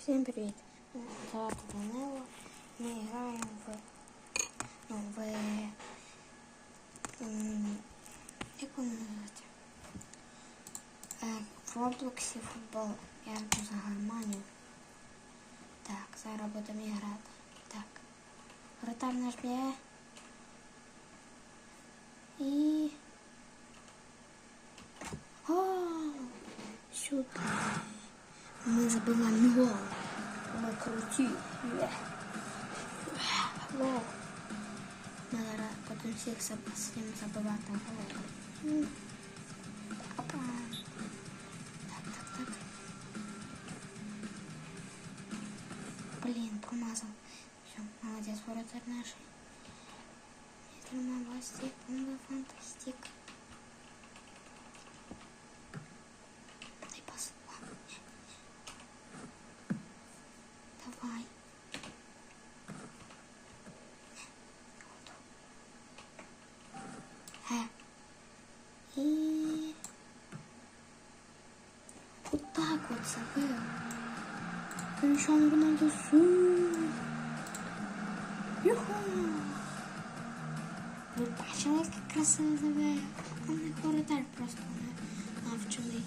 Всім привіт! Мене Звати Данило. Ми граємо в, ну, в ем, як воно називається? Е, в Роблоксі футбол. Я йду за Германію. Так, зараз будемо грати. Так. Вратар наш б'є. І... Гол! Сюди. Ми забиваємо гол. Ми круті. Є. Гол. Ми зараз потім всіх заб- всім забивати гол. М. Опа. Так, так, так. Блін, промазав. Все, молодець, воротар наш. Мистер Мавастик, бомба фантастик. Е. І... Вот так вот забив. Кришан Рональдо су. Юху. Ви бачили, як красиво забив? У них воротар просто не навчений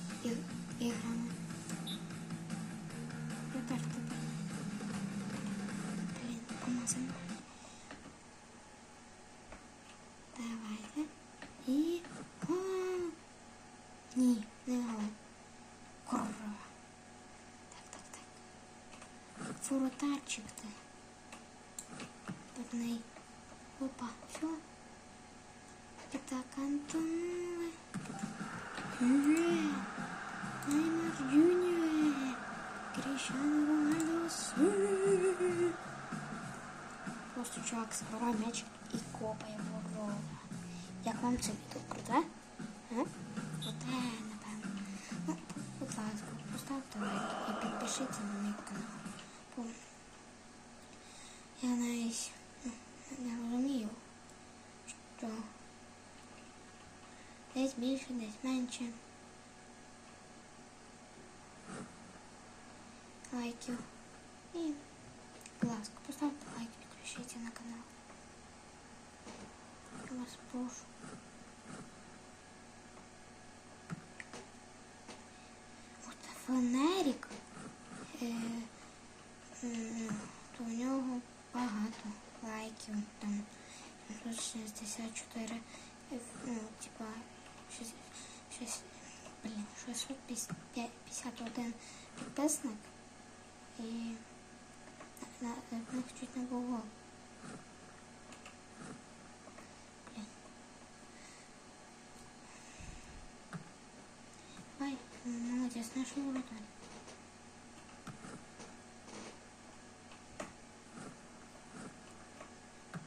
І... Гол! Ні, не гол. Корова. Так, так, так. Фуротарчик ти. Дурний. Опа, все. І так, Антон. Юре. Як вам це відео круте? А? Круте, напевно. Ну, будь ласка, поставте лайк і підпишіться на мій канал. Бо я навіть ну, не розумію, що десь більше, десь менше. Лайків. І, будь ласка, поставте лайк, підпишіться на канал. Спрошу. От фонарик, э, е, то у нього багато лайків. Там тут 64, э, ну, типа 6, 6, блін, 651 підписник. І на, на, на, ну, на, на, на, молодець, наш воротар.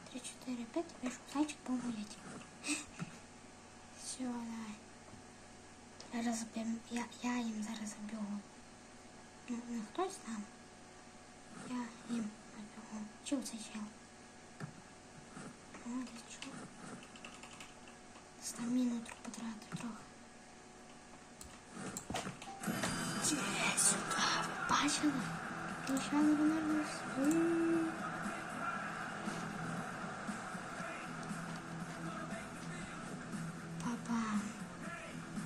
Три, чотири, п'ять, вийшов зайчик погулять. Все, давай. Зараз заб'ємо, я, я їм зараз заб'ю гол. Ну, не хтось там. Я їм заб'ю гол. Чув цей чел? Молодець, чув. Стаміну ви бачили? Кришан Рональдо. Су. Папа.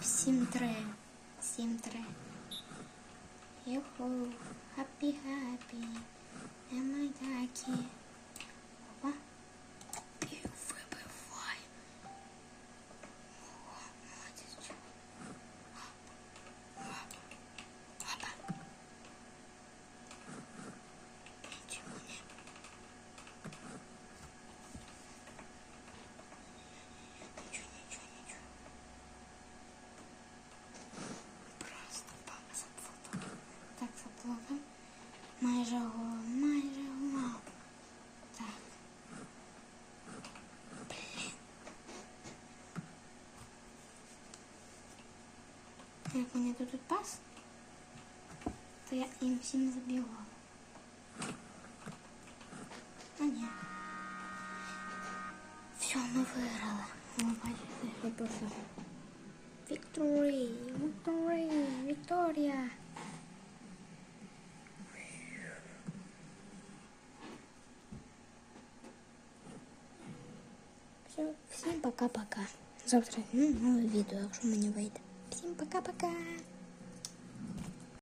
Всім три. Всім три. Юху. Хаппі, хаппі. Емайдакі. Опа. Майже гол, майже гол. Так. Блін. Як мені дадуть пас, то я їм всім забігла. А ні. Все, ми виграли. Ви бачите, я пишу. Victory! Victory! всім пока-пока. Завтра ну, нове відео, якщо мені вийде. Всім пока-пока.